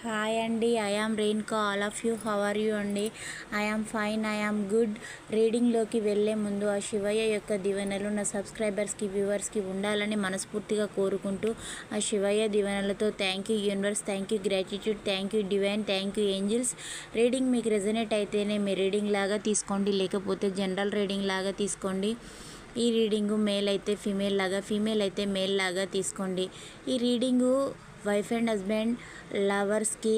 Hi అండి I am all of you how are you అండి I fine I good రీడింగ్లోకి వెళ్ళే ముందు ఆ శివయ్య యొక్క దీవెనలు నా సబ్స్క్రైబర్స్కి వ్యూవర్స్కి ఉండాలని మనస్ఫూర్తిగా కోరుకుంటూ ఆ శివయ్య దీవెనలతో thank you universe thank you gratitude thank you divine thank you angels reading మీకు రెజనేట్ అయితేనే మీ రీడింగ్ లాగా తీసుకోండి. లేకపోతే జనరల్ రీడింగ్ లాగా తీసుకోండి. ఈ రీడింగు మేల్ అయితే ఫీమేల్ లాగా ఫీమేల్ అయితే మేల్ లాగా తీసుకోండి. ఈ రీడింగు వైఫ్ అండ్ హస్బెండ్ లవర్స్కి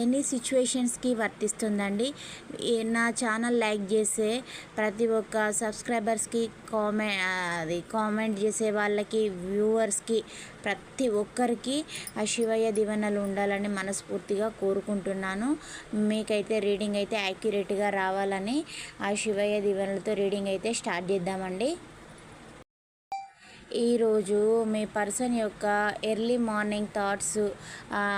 ఎనీ సిచ్యువేషన్స్కి వర్తిస్తుందండి. నా ఛానల్ లైక్ చేసే ప్రతి ఒక్క సబ్స్క్రైబర్స్కి కామె అది కామెంట్ చేసే వాళ్ళకి వ్యూవర్స్కి ప్రతి ఒక్కరికి ఆ శివయ్య దీవెనలు ఉండాలని మనస్ఫూర్తిగా కోరుకుంటున్నాను. మీకైతే రీడింగ్ అయితే యాక్యురేట్గా రావాలని ఆ శివయ్య దీవెనలతో రీడింగ్ అయితే స్టార్ట్ చేద్దామండి. ఈరోజు మీ పర్సన్ యొక్క ఎర్లీ మార్నింగ్ థాట్స్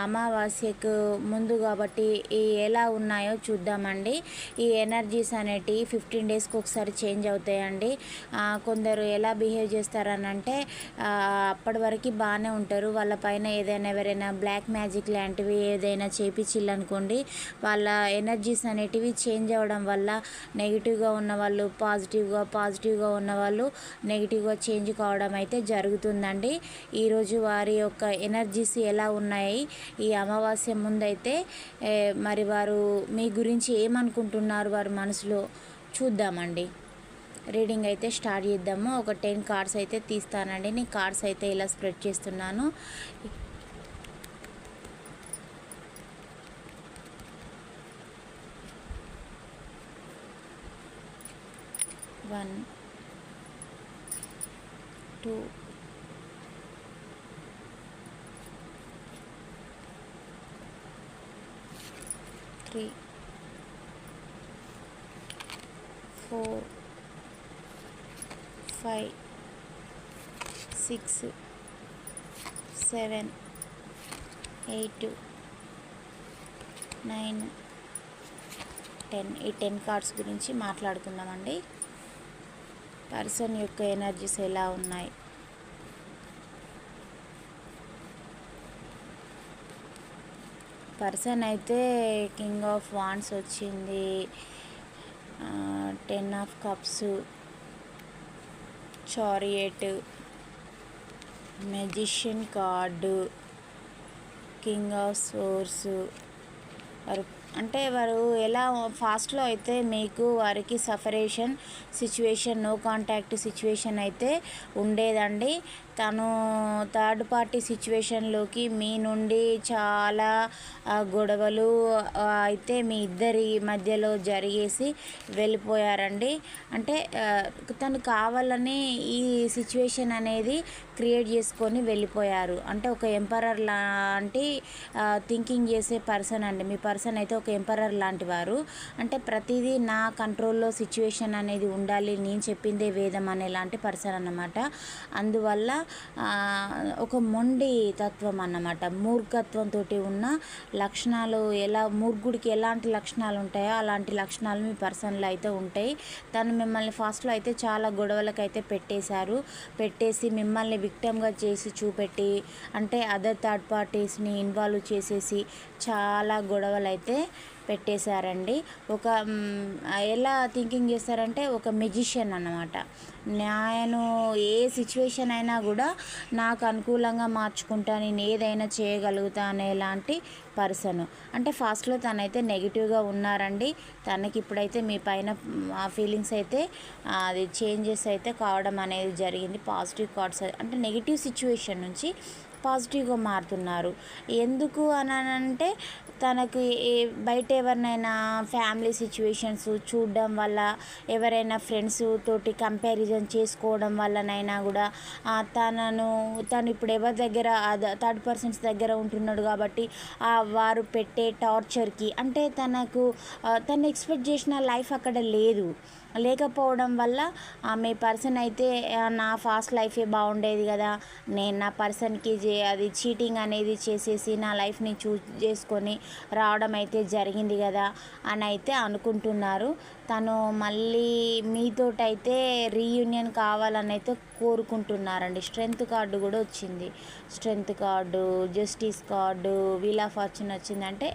అమావాస్యకు ముందు కాబట్టి ఈ ఎలా ఉన్నాయో చూద్దామండి. ఈ ఎనర్జీస్ అనేటివి ఫిఫ్టీన్ డేస్కి ఒకసారి చేంజ్ అవుతాయండి. కొందరు ఎలా బిహేవ్ చేస్తారనంటే అప్పటి వరకు బాగానే ఉంటారు. వాళ్ళ పైన ఏదైనా ఎవరైనా బ్లాక్ మ్యాజిక్ లాంటివి ఏదైనా చేపించిల్లనుకోండి వాళ్ళ ఎనర్జీస్ అనేటివి చేంజ్ అవ్వడం వల్ల నెగిటివ్గా ఉన్న వాళ్ళు పాజిటివ్గా పాజిటివ్గా ఉన్న వాళ్ళు నెగిటివ్గా చేంజ్ కావడం అయితే జరుగుతుందండి. ఈరోజు వారి యొక్క ఎనర్జీస్ ఎలా ఉన్నాయి? ఈ అమావాస్య ముందైతే మరి వారు మీ గురించి ఏమనుకుంటున్నారు? వారి మనసులో చూద్దామండి. రీడింగ్ అయితే స్టార్ట్ చేద్దాము. ఒక టెన్ కార్డ్స్ అయితే తీస్తానండి. నేను కార్డ్స్ అయితే ఇలా స్ప్రెడ్ చేస్తున్నాను. One two three. Four. Five. Six. Seven. Eight. Nine. Ten. ఈ టెన్ కార్డ్స్ గురించి మాట్లాడుకుందామండి. పర్సన్ యొక్క ఎనర్జీస్ ఎలా ఉన్నాయి? పర్సన్ అయితే కింగ్ ఆఫ్ వాన్స్ వచ్చింది. Ten of cups chariot magician card king of swords వారు అంటే వారు ఎలా ఫాస్ట్లో అయితే మీకు వారికి separation situation no contact situation అయితే ఉండేదండి. తను థర్డ్ పార్టీ సిచ్యువేషన్లోకి మీ నుండి చాలా గొడవలు అయితే మీ ఇద్దరి మధ్యలో జరిగేసి వెళ్ళిపోయారండి. అంటే తను కావాలని ఈ సిచ్యువేషన్ అనేది క్రియేట్ చేసుకొని వెళ్ళిపోయారు. అంటే ఒక ఎంపరర్ లాంటి థింకింగ్ చేసే పర్సన్ అండి. మీ పర్సన్ అయితే ఒక ఎంపరర్ లాంటి వారు. అంటే ప్రతిదీ నా కంట్రోల్లో సిచ్యువేషన్ అనేది ఉండాలి నేను చెప్పిందే వేదం అనే లాంటి పర్సన్ అన్నమాట. అందువల్ల ఒక మొండి తత్వం అన్నమాట. మూర్ఖత్వంతో ఉన్న లక్షణాలు ఎలా మూర్ఖుడికి ఎలాంటి లక్షణాలు ఉంటాయో అలాంటి లక్షణాలు మీ పర్సన్లో అయితే ఉంటాయి. తను మిమ్మల్ని ఫస్ట్లో అయితే చాలా గొడవలకు అయితే పెట్టేశారు. పెట్టేసి మిమ్మల్ని విక్టమ్గా చేసి చూపెట్టి అంటే అదర్ థర్డ్ పార్టీస్ని ఇన్వాల్వ్ చేసేసి చాలా గొడవలు అయితే పెట్టేశారండి. ఒక ఎలా థింకింగ్ చేస్తారంటే ఒక మెజిషియన్ అన్నమాట. నేను ఏ సిచ్యువేషన్ అయినా కూడా నాకు అనుకూలంగా మార్చుకుంటా నేను ఏదైనా చేయగలుగుతా అనేలాంటి పర్సన్ అంటే ఫాస్ట్లో తనైతే నెగిటివ్గా ఉన్నారండి. తనకి ఇప్పుడైతే మీ పైన ఆ ఫీలింగ్స్ అయితే అది చేంజెస్ అయితే కావడం అనేది జరిగింది. పాజిటివ్ కార్డ్స్ అంటే నెగిటివ్ సిచ్యువేషన్ నుంచి పాజిటివ్గా మారుతున్నారు. ఎందుకు అని అంటే తనకు ఏ- బయట ఎవరినైనా ఫ్యామిలీ సిచ్యువేషన్స్ చూడడం వల్ల ఎవరైనా ఫ్రెండ్స్ తోటి కంపారిజన్ చేసుకోవడం వల్లనైనా కూడా తనను తను ఇప్పుడు ఎవరి దగ్గర థర్డ్ పర్సన్స్ దగ్గర ఉంటున్నాడు కాబట్టి ఆ వారు పెట్టే టార్చర్కి అంటే తనకు తను ఎక్స్పెక్ట్ చేసిన లైఫ్ అక్కడ లేదు. లేకపోవడం వల్ల ఆమె పర్సన్ అయితే నా ఫాస్ట్ లైఫే బాగుండేది కదా నేను నా పర్సన్కి అది చీటింగ్ అనేది చేసేసి నా లైఫ్ని చూజ్ చేసుకొని రావడం అయితే జరిగింది కదా అని అయితే అనుకుంటున్నారు. తను మళ్ళీ మీతోటైతే రీయూనియన్ కావాలని అయితే కోరుకుంటున్నారండి. స్ట్రెంత్ కార్డు కూడా వచ్చింది. Strength card justice card wheel of fortune వచ్చిందంటే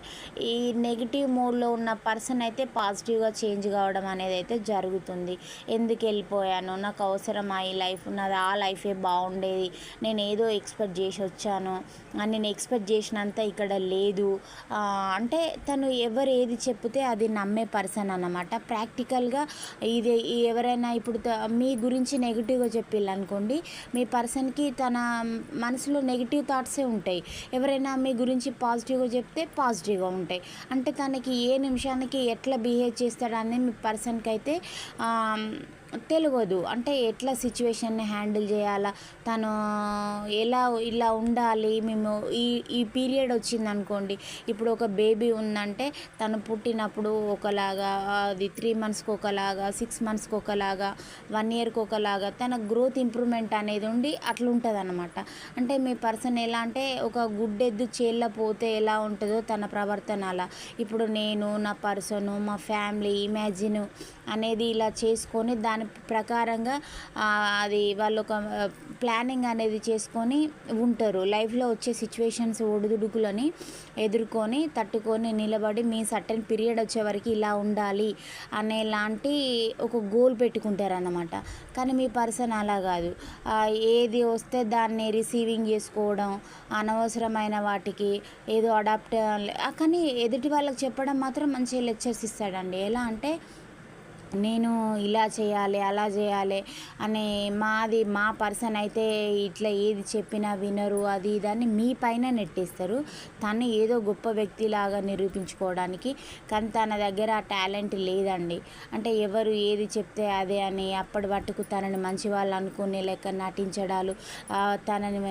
ఈ నెగిటివ్ మూడ్లో ఉన్న పర్సన్ అయితే పాజిటివ్గా చేంజ్ కావడం అనేది అయితే జరుగుతుంది. ఎందుకు వెళ్ళిపోయాను? నాకు అవసరమా? ఈ లైఫ్ నాది ఆ లైఫే బాగుండేది. నేను ఏదో ఎక్స్పెక్ట్ చేసి వచ్చాను. నేను ఎక్స్పెక్ట్ చేసినంత ఇక్కడ లేదు. అంటే తను ఎవరు ఏది చెప్తే అది నమ్మే పర్సన్ అన్నమాట. ప్రాక్టికల్గా ఇది ఎవరైనా ఇప్పుడు త- మీ గురించి నెగిటివ్గా చెప్పిల్లనుకోండి మీ పర్సన్కి తన మనసులో నెగిటివ్ థాట్సే ఉంటాయి. ఎవరైనా మీ గురించి పాజిటివ్గా చెప్తే పాజిటివ్గా ఉంటాయి. అంటే తనకి ఏ నిమిషానికి ఎట్లా బిహేవ్ చేస్తాడని మీ పర్సన్కి అయితే తెలియదు. అంటే ఎట్లా సిచ్యువేషన్ని హ్యాండిల్ చేయాలా? తను ఎలా ఇలా ఉండాలి? మేము ఈ ఈ పీరియడ్ వచ్చింది అనుకోండి ఇప్పుడు ఒక బేబీ ఉందంటే తను పుట్టినప్పుడు ఒకలాగా అది త్రీ మంత్స్కి ఒకలాగా సిక్స్ మంత్స్కి ఒకలాగా వన్ ఇయర్కి ఒకలాగా తన గ్రోత్ ఇంప్రూవ్మెంట్ అనేది ఉండి అట్లా ఉంటుంది అనమాట అంటే మీ పర్సన్ ఎలా అంటే ఒక గుడ్డెద్దు చేళ్ళ పోతే ఎలా ఉంటుందో తన ప్రవర్తన అలా. ఇప్పుడు నేను నా పర్సను మా ఫ్యామిలీ ఇమాజిన్ అనేది ఇలా చేసుకొని దాని ప్రకారంగా అది వాళ్ళు ఒక ప్లానింగ్ అనేది చేసుకొని ఉంటారు. లైఫ్లో వచ్చే సిచ్యువేషన్స్ ఒడిదుడుకులని ఎదుర్కొని తట్టుకొని నిలబడి మీ సర్టెన్ పీరియడ్ వచ్చే వరకు ఇలా ఉండాలి అనేలాంటి ఒక గోల్ పెట్టుకుంటారు అన్నమాట కానీ మీ పర్సన్ అలా కాదు. ఏది వస్తే దాన్ని రిసీవింగ్ చేసుకోవడం అనవసరమైన వాటికి ఏదో అడాప్ట్ కానీ ఎదుటి వాళ్ళకి చెప్పడం మాత్రం మంచి లెక్చర్స్ ఇస్తాడండి. ఎలా అంటే నేను ఇలా చేయాలి అలా చేయాలి అనే మాది మా పర్సన్ అయితే ఇట్లా ఏది చెప్పినా వినరు అది ఇది మీ పైన నెట్టేస్తారు. తను ఏదో గొప్ప వ్యక్తిలాగా నిరూపించుకోవడానికి కానీ తన దగ్గర ఆ టాలెంట్ లేదండి. అంటే ఎవరు ఏది చెప్తే అదే అని అప్పటి మట్టుకు తనని మంచి వాళ్ళు అనుకునే లెక్క నటించడాలు తనని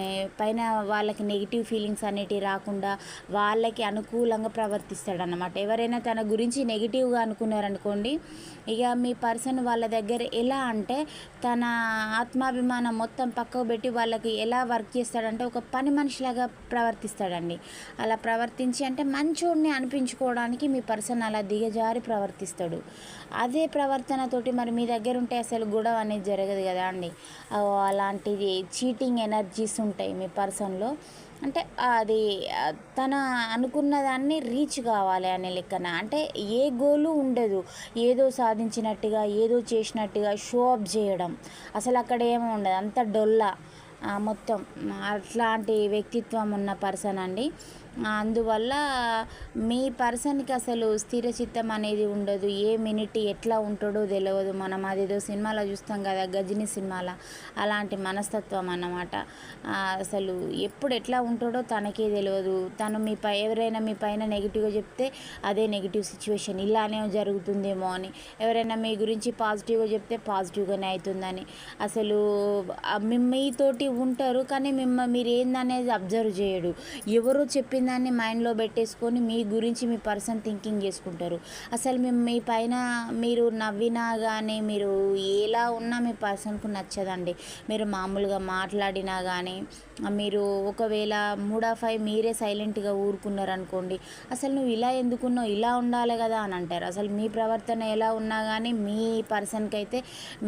పైన వాళ్ళకి నెగిటివ్ ఫీలింగ్స్ అనేటివి రాకుండా వాళ్ళకి అనుకూలంగా ప్రవర్తిస్తాడు అనమాట ఎవరైనా తన గురించి నెగిటివ్గా అనుకున్నారనుకోండి ఇక మీ పర్సన్ వాళ్ళ దగ్గర ఎలా అంటే తన ఆత్మాభిమానం మొత్తం పక్కకు పెట్టి వాళ్ళకి ఎలా వర్క్ చేస్తాడంటే ఒక పని మనిషిలాగా ప్రవర్తిస్తాడండి. అలా ప్రవర్తించి అంటే మంచోడిని అనిపించుకోవడానికి మీ పర్సన్ అలా దిగజారి ప్రవర్తిస్తాడు. అదే ప్రవర్తనతోటి మరి మీ దగ్గర ఉంటే అసలు గొడవ అనేది జరగదు కదా అండి. అలాంటిది చీటింగ్ ఎనర్జీస్ ఉంటాయి మీ పర్సన్లో. అంటే అది తన అనుకున్న దాన్ని రీచ్ కావాలి అనే లెక్కన. అంటే ఏ గోలు ఉండదు. ఏదో సాధించినట్టుగా ఏదో చేసినట్టుగా షో అప్ చేయడం. అసలు అక్కడ ఏమీ ఉండదు. అంత డొల్లా మొత్తం. అట్లాంటి వ్యక్తిత్వం ఉన్న పర్సన్ అండి. అందువల్ల మీ పర్సన్కి అసలు స్థిర చిత్తం అనేది ఉండదు. ఏ మినిట్ ఎట్లా ఉంటాడో తెలియదు మనం అదేదో సినిమాలో చూస్తాం కదా గజని సినిమాలో. అలాంటి మనస్తత్వం అన్నమాట. అసలు ఎప్పుడు ఎట్లా ఉంటాడో తనకే తెలియదు తను మీ పై ఎవరైనా మీ పైన నెగిటివ్గా చెప్తే అదే నెగిటివ్ సిచ్యువేషన్. ఇలానే జరుగుతుందేమో అని. ఎవరైనా మీ గురించి పాజిటివ్గా చెప్తే పాజిటివ్గానే అవుతుందని అసలు మీతోటి ఉంటారు కానీ మిమ్మ మీరు ఏందనేది అబ్జర్వ్ చేయడు. ఎవరో చెప్పింది దాన్ని మైండ్లో పెట్టేసుకొని మీ గురించి మీ పర్సన్ థింకింగ్ చేసుకుంటారు. అసలు మేము మీ పైన మీరు నవ్వినా కానీ మీరు ఎలా ఉన్నా మీ పర్సన్కు నచ్చదండి. మీరు మామూలుగా మాట్లాడినా కానీ మీరు ఒకవేళ మూడా ఫైవ్ మీరే సైలెంట్గా ఊరుకున్నారనుకోండి అసలు నువ్వు ఇలా ఎందుకున్నావు ఇలా ఉండాలి కదా అని అంటారు. అసలు మీ ప్రవర్తన ఎలా ఉన్నా కానీ మీ పర్సన్కి అయితే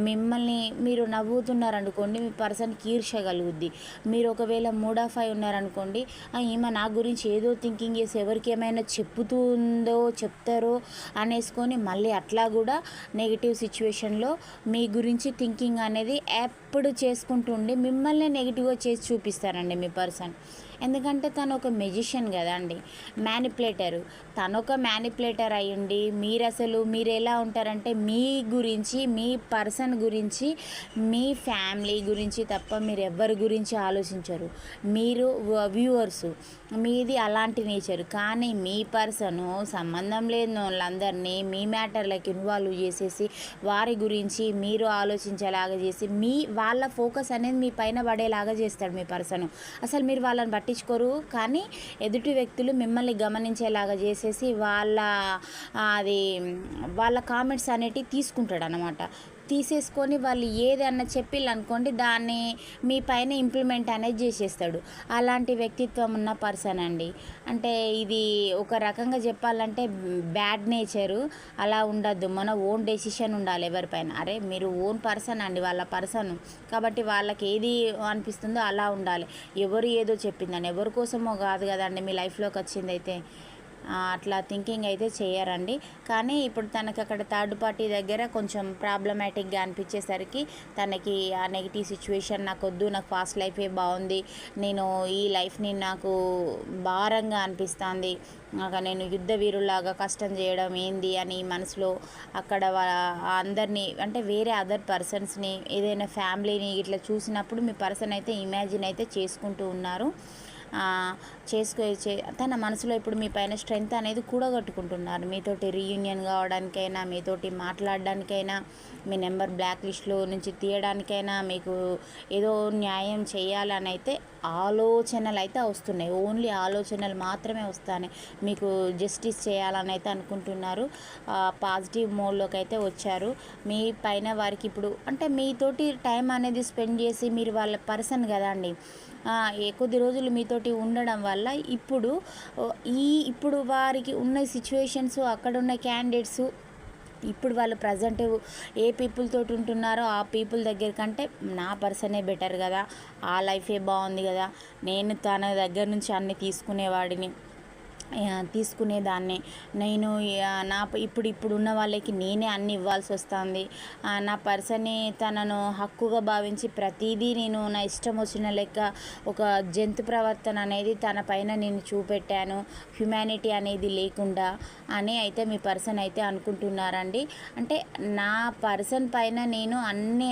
మిమ్మల్ని మీరు నవ్వుతున్నారనుకోండి మీ పర్సన్కి ఈర్ష కలుగుద్ది. మీరు ఒకవేళ మూడా ఫైవ్ ఉన్నారనుకోండి ఈమె నా గురించి ఏదో థింకింగ్ చేసి ఎవరికి ఏమైనా చెప్తుందో చెప్తారో అనేసుకొని మళ్ళీ అట్లా కూడా నెగిటివ్ సిచ్యువేషన్లో మీ గురించి థింకింగ్ అనేది ఎప్పుడు చేసుకుంటూ ఉండి మిమ్మల్ని నెగిటివ్గా చేసి చూపిస్తారండి మీ పర్సన్ ఎందుకంటే తను ఒక మెజిషియన్ కదండి మ్యానిపులేటరు తను ఒక మ్యానిపులేటర్ అయ్యుండి మీరు అసలు మీరు ఎలా ఉంటారంటే మీ గురించి మీ పర్సన్ గురించి మీ ఫ్యామిలీ గురించి తప్ప మీరు ఎవరి గురించి ఆలోచించరు. మీరు వ్యూవర్స్ మీది అలాంటి నేచర్ కానీ మీ పర్సను సంబంధం లేని వాళ్ళందరినీ మీ మ్యాటర్లకు ఇన్వాల్వ్ చేసేసి వారి గురించి మీరు ఆలోచించేలాగా చేసి మీ వాళ్ళ ఫోకస్ అనేది మీ పైన పడేలాగా చేస్తాడు మీ పర్సన్ అసలు మీరు వాళ్ళని పట్టించుకోరు. కానీ ఎదుటి వ్యక్తులు మిమ్మల్ని గమనించేలాగా చేసేసి వాళ్ళ అది వాళ్ళ కామెంట్స్ అనేటివి తీసుకుంటాడు అనమాట తీసేసుకొని వాళ్ళు ఏదన్నా చెప్పిళ్ళు అనుకోండి దాన్ని మీ పైన ఇంప్లిమెంట్ అనేది చేసేస్తాడు. అలాంటి వ్యక్తిత్వం ఉన్న పర్సన్ అండి. అంటే ఇది ఒక రకంగా చెప్పాలంటే బ్యాడ్ నేచరు. అలా ఉండద్దు. మన ఓన్ డెసిషన్ ఉండాలి ఎవరిపైన. అరే మీరు ఓన్ పర్సన్ అండి వాళ్ళ పర్సన్. కాబట్టి వాళ్ళకి ఏది అనిపిస్తుందో అలా ఉండాలి. ఎవరు ఏదో చెప్పిందని. ఎవరి కోసమో కాదు కదండి మీ లైఫ్లోకి వచ్చింది అయితే అట్లా థింకింగ్ అయితే చేయరండి. కానీ ఇప్పుడు తనకు అక్కడ థర్డ్ పార్టీ దగ్గర కొంచెం ప్రాబ్లమాటిక్గా అనిపించేసరికి తనకి ఆ నెగిటివ్ సిచ్యువేషన్ నాకు వద్దు నాకు ఫాస్ట్ లైఫే బాగుంది నేను ఈ లైఫ్ని నాకు భారంగా అనిపిస్తుంది. నాకు నేను యుద్ధ వీరులాగా కష్టం చేయడం ఏంది అని మనసులో అక్కడ అందరినీ అంటే వేరే అదర్ పర్సన్స్ని ఏదైనా ఫ్యామిలీని ఇట్లా చూసినప్పుడు మీ పర్సన్ అయితే ఇమాజిన్ అయితే చేసుకుంటూ ఉన్నారు. చేసుకో చే- తన మనసులో ఇప్పుడు మీ పైన స్ట్రెంగ్త్ అనేది కూడగట్టుకుంటున్నారు. మీతోటి రీయూనియన్ కావడానికైనా మీతోటి మాట్లాడడానికైనా మీ నెంబర్ బ్లాక్ లిస్ట్లో నుంచి తీయడానికైనా మీకు ఏదో న్యాయం చేయాలని అయితే ఆలోచనలు అయితే వస్తున్నాయి. ఓన్లీ ఆలోచనలు మాత్రమే వస్తాయి మీకు జస్టిస్ చేయాలని అయితే అనుకుంటున్నారు. పాజిటివ్ మోడ్లోకి అయితే వచ్చారు. మీ పైన వారికి ఇప్పుడు అంటే మీతోటి టైం అనేది స్పెండ్ చేసి మీరు వాళ్ళ పర్సన్ కదా అండి. ఏ కొద్ది రోజులు మీతోటి ఉండడం వల్ల ఇప్పుడు ఈ ఇప్పుడు వారికి ఉన్న సిచ్యువేషన్స్ అక్కడ ఉన్న క్యాండిడేట్స్ ఇప్పుడు వాళ్ళు ప్రజెంట్ ఏ పీపుల్ తోటి ఉంటున్నారో ఆ పీపుల్ దగ్గర కంటే నా పర్సనే బెటర్ కదా. ఆ లైఫే బాగుంది కదా. నేను తన దగ్గర నుంచి అన్ని తీసుకునేవాడిని. తీసుకునేదాన్ని. నేను నా ఇప్పుడు ఇప్పుడు ఉన్న వాళ్ళకి నేనే అన్ని ఇవ్వాల్సి వస్తుంది. నా పర్సన్ని తనను హక్కుగా భావించి ప్రతిదీ నేను నా ఇష్టం వచ్చిన లెక్క ఒక జంతు ప్రవర్తన అనేది తన పైన నేను చూపెట్టాను. హ్యుమానిటీ అనేది లేకుండా అని అయితే మీ పర్సన్ అయితే అనుకుంటున్నారండి. అంటే నా పర్సన్ పైన నేను అన్ని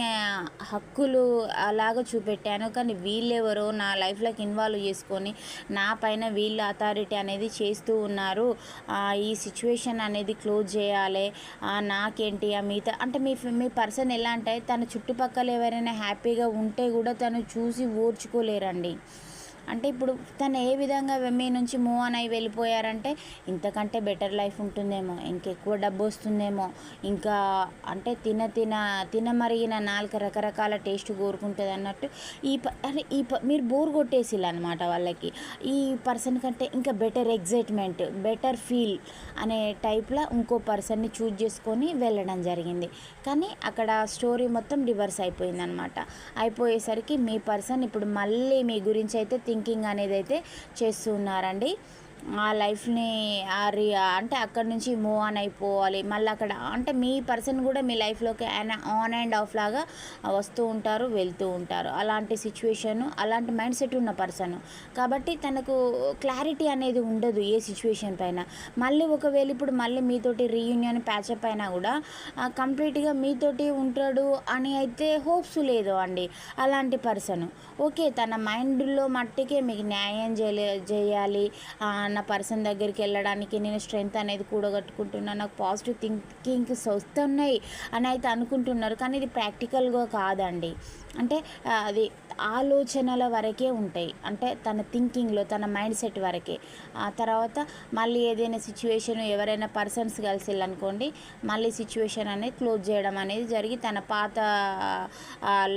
హక్కులు అలాగ చూపెట్టాను. కానీ వీళ్ళెవరో నా లైఫ్లోకి ఇన్వాల్వ్ చేసుకొని నా పైన వీళ్ళ అథారిటీ అనేది చేస్తూ ఉన్నారు. ఈ సిచ్యువేషన్ అనేది క్లోజ్ చేయాలి. నాకేంటి ఆ మిగతా అంటే మీ మీ పర్సన్ ఎలా అంటే తన చుట్టుపక్కల ఎవరైనా హ్యాపీగా ఉంటే కూడా తను చూసి ఓర్చుకోలేరండి. అంటే ఇప్పుడు తను ఏ విధంగా మీ నుంచి మూవ్ ఆన్ అయి వెళ్ళిపోయారంటే ఇంతకంటే బెటర్ లైఫ్ ఉంటుందేమో ఇంకెక్కువ డబ్బు వస్తుందేమో ఇంకా అంటే తిన తిన తినమరిగిన నాలుగు రకరకాల టేస్ట్ కోరుకుంటుంది అన్నట్టు ఈ ప అరే ఈ ప మీరు బోర్ కొట్టేసిల్లు అనమాట వాళ్ళకి. ఈ పర్సన్ కంటే ఇంకా బెటర్ ఎగ్జైట్మెంట్ బెటర్ ఫీల్ అనే టైప్లో ఇంకో పర్సన్ని చూజ్ చేసుకొని వెళ్ళడం జరిగింది. కానీ అక్కడ స్టోరీ మొత్తం రివర్స్ అయిపోయిందనమాట అయిపోయేసరికి మీ పర్సన్ ఇప్పుడు మళ్ళీ మీ గురించి అయితే థింకింగ్ అనేది అయితే చేస్తూ ఉన్నారండి ఆ లైఫ్ని ఆ రి అంటే అక్కడి నుంచి మూవ్ ఆన్ అయిపోవాలి. మళ్ళీ అక్కడ అంటే మీ పర్సన్ కూడా మీ లైఫ్లోకి ఆన్ అండ్ ఆఫ్ లాగా వస్తూ ఉంటారు వెళ్తూ ఉంటారు. అలాంటి సిచ్యువేషన్ అలాంటి మైండ్ సెట్ ఉన్న పర్సన్. కాబట్టి తనకు క్లారిటీ అనేది ఉండదు ఏ సిచ్యువేషన్ పైన. మళ్ళీ ఒకవేళ ఇప్పుడు మళ్ళీ మీతోటి రీయూనియన్ ప్యాచప్ అయినా కూడా కంప్లీట్గా మీతోటి ఉంటాడు అని అయితే హోప్స్ లేదు అండి అలాంటి పర్సన్. ఓకే తన మైండ్లో మట్టికే మీకు న్యాయం చేయలే చేయాలి నా పర్సన్ దగ్గరికి వెళ్ళడానికి నేను స్ట్రెంగ్త్ అనేది కూడగట్టుకుంటున్నాను నాకు పాజిటివ్ థింకింగ్స్ వస్తున్నాయి అని అయితే అనుకుంటున్నారు. కానీ ఇది ప్రాక్టికల్గా కాదండి. అంటే అది ఆలోచనల వరకే ఉంటాయి. అంటే తన థింకింగ్లో తన మైండ్ సెట్ వరకే. ఆ తర్వాత మళ్ళీ ఏదైనా సిచ్యువేషన్ ఎవరైనా పర్సన్స్ కలిసి అనుకోండి మళ్ళీ సిచ్యువేషన్ అనేది క్లోజ్ చేయడం అనేది జరిగి తన పాత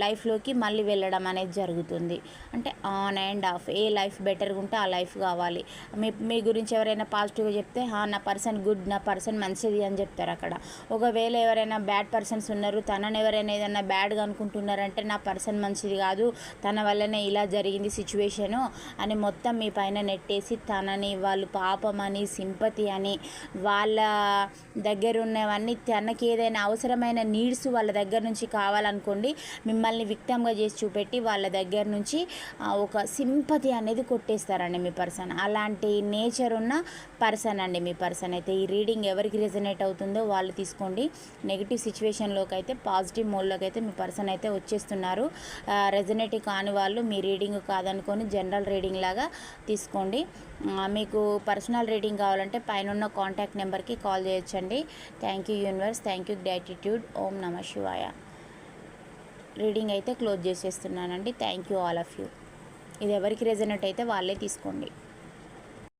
లైఫ్లోకి మళ్ళీ వెళ్ళడం అనేది జరుగుతుంది. అంటే on and off A life బెటర్గా ఉంటే ఆ లైఫ్ కావాలి. మీ మీ గురించి ఎవరైనా పాజిటివ్గా చెప్తే "హా, నా పర్సన్ గుడ్ నా పర్సన్ మంచిది అని చెప్తారు అక్కడ. ఒకవేళ ఎవరైనా బ్యాడ్ పర్సన్స్ ఉన్నారు తనని ఎవరైనా ఏదైనా బ్యాడ్గా అనుకుంటున్నారంటే నా పర్సన్ మంచిది కాదు తన వల్లనే ఇలా జరిగింది సిచ్యువేషను అని మొత్తం మీ పైన నెట్టేసి తనని వాళ్ళు పాపం అని సింపతి అని వాళ్ళ దగ్గర ఉన్నవన్నీ తనకి ఏదైనా అవసరమైన నీడ్స్ వాళ్ళ దగ్గర నుంచి కావాలనుకోండి మిమ్మల్ని విక్టమ్గా చేసి చూపెట్టి వాళ్ళ దగ్గర నుంచి ఒక సింపతి అనేది కొట్టేస్తారండి మీ పర్సన్ అలాంటి నేచర్ ఉన్న పర్సన్ అండి మీ పర్సన్ అయితే ఈ రీడింగ్ ఎవరికి రెజనేట్ అవుతుందో వాళ్ళు తీసుకోండి. నెగిటివ్ సిచ్యువేషన్లోకి అయితే పాజిటివ్ మోడ్లోకి అయితే మీ పర్సన్ అయితే వచ్చేస్తున్నారు. రెజనేటింగ్ రెజనేట్ కాని వాళ్ళు మీ రీడింగ్ కాదనుకొని జనరల్ రీడింగ్ లాగా తీసుకోండి. మీకు పర్సనల్ రీడింగ్ కావాలంటే పైన ఉన్న కాంటాక్ట్ నెంబర్కి కాల్ చేయొచ్చండి. Thank you universe thank you gratitude. ఓం నమ శివాయ. రీడింగ్ అయితే close చేసేస్తున్నానండి. Thank you all of you. ఇది ఎవరికి రెజనెట్ అయితే వాళ్ళే తీసుకోండి.